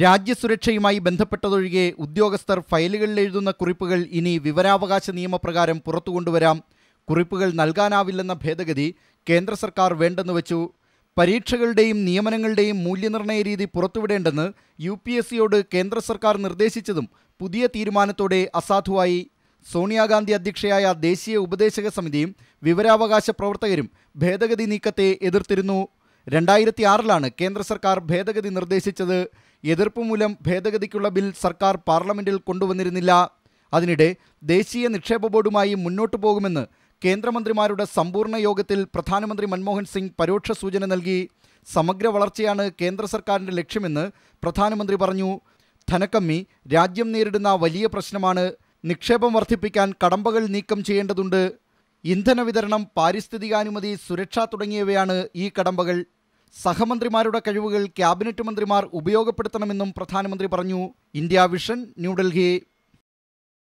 രാജ്യസുരക്ഷയുമായി ബന്ധപ്പെട്ടതൊഴികെ ഉദ്യോഗസ്ഥർ ഫയലുകളിൽ എഴുതുന്ന കുറിപ്പുകൾ ഇനി വിവരാവകാശ നിയമപ്രകാരം പുറത്തു കൊണ്ടുവരാം. കുറിപ്പുകൾ നൽകാനാവില്ലെന്ന ഭേദഗതി കേന്ദ്ര സർക്കാർ വേണ്ടെന്ന് വെച്ചു. പരീക്ഷകളുടെയും നിയമനങ്ങളുടെയും മൂല്യനിർണയ രീതി പുറത്തുവിടേണ്ടെന്ന് യു പി എസ് സിയോട് കേന്ദ്ര സർക്കാർ നിർദ്ദേശിച്ചതും പുതിയ തീരുമാനത്തോടെ അസാധുവായി. സോണിയാഗാന്ധി അധ്യക്ഷയായ ദേശീയ ഉപദേശക സമിതിയും വിവരാവകാശ പ്രവർത്തകരും ഭേദഗതി നീക്കത്തെ എതിർത്തിരുന്നു. രണ്ടായിരത്തി ആറിലാണ് കേന്ദ്ര സർക്കാർ ഭേദഗതി നിർദ്ദേശിച്ചത്. എതിർപ്പ് മൂലം ഭേദഗതിക്കുള്ള ബിൽ സർക്കാർ പാർലമെന്റിൽ കൊണ്ടുവന്നിരുന്നില്ല. അതിനിടെ ദേശീയ നിക്ഷേപ ബോർഡുമായി മുന്നോട്ടു പോകുമെന്ന് കേന്ദ്രമന്ത്രിമാരുടെ സമ്പൂർണ യോഗത്തിൽ പ്രധാനമന്ത്രി മൻമോഹൻ സിംഗ് പരോക്ഷ സൂചന നൽകി. സമഗ്ര വളർച്ചയാണ് കേന്ദ്ര സർക്കാരിന്റെ ലക്ഷ്യമെന്ന് പ്രധാനമന്ത്രി പറഞ്ഞു. ധനക്കമ്മി രാജ്യം നേരിടുന്ന വലിയ പ്രശ്നമാണ്. നിക്ഷേപം വർദ്ധിപ്പിക്കാൻ കടമ്പകൾ നീക്കം ചെയ്യേണ്ടതുണ്ട്. ഇന്ധന വിതരണം പാരിസ്ഥിതികാനുമതി സുരക്ഷ തുടങ്ങിയവയാണ് ഈ കടമ്പകൾ. സഹമന്ത്രിമാരുടെ കഴിവുകൾ ക്യാബിനറ്റ് മന്ത്രിമാർ ഉപയോഗപ്പെടുത്തണമെന്നും പ്രധാനമന്ത്രി പറഞ്ഞു. India vision New Delhi